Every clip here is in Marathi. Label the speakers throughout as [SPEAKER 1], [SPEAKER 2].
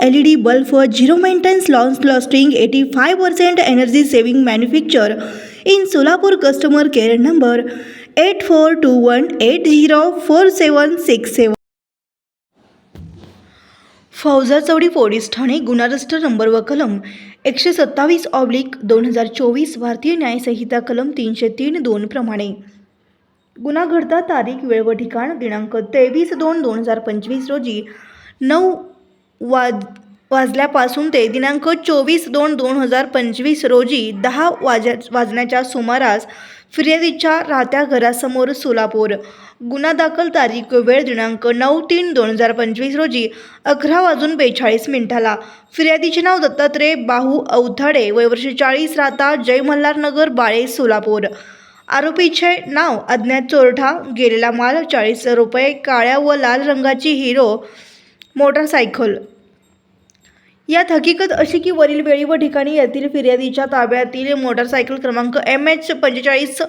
[SPEAKER 1] LED bulb for zero maintenance customer lasting 85% energy saving manufacture. In Solapur customer care number 8421804767 फौजा चौडी पोलीस ठाणे गुन्हा रजिस्टर नंबर व कलम एकशे सत्तावीस ऑब्लिक दोन हजार चोवीस भारतीय न्यायसंहिता कलम तीनशे तीन दोन प्रमाणे. गुन्हा घडता तारीख वेळ व ठिकाण दिनांक तेवीस दोन दोन हजार पंचवीस रोजी नऊ वाज वाजल्यापासून ते दिनांक चोवीस दोन दोन हजार पंचवीस रोजी दहा वाजा वाजण्याच्या सुमारास फिर्यादीच्या राहत्या घरासमोर सोलापूर. गुन्हा दाखल तारीख वेळ दिनांक नऊ तीन दोन हजार पंचवीस रोजी अकरा वाजून बेचाळीस मिनिटाला. फिर्यादीचे नाव दत्तात्रय बाहू अवथाडे वयवर्ष चाळीस राहता जय मल्हार नगर बाळे सोलापूर. आरोपीचे नाव अज्ञात चोरठा गेलेला माल चाळीस रुपये काळ्या व लाल रंगाची हिरो मोटारसायकल. यात हकीकत अशी की वरील वेळी व ठिकाणी येथील फिर्यादीच्या ताब्यातील मोटारसायकल क्रमांक एम एच पंचेचाळीस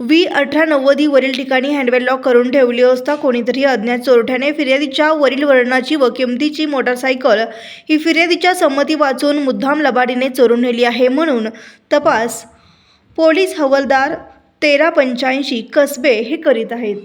[SPEAKER 1] व्ही अठरा नव्वदी वरील ठिकाणी हँडवेल लॉक करून ठेवली असता कोणीतरी अज्ञात चोरट्याने फिर्यादीच्या वरील वर्णाची व किमतीची मोटारसायकल ही फिर्यादीच्या संमती वाचून मुद्दाम लबाडीने चोरून नेली आहे म्हणून तपास पोलीस हवालदार तेरा पंच्याऐंशी कसबे हे करीत आहेत.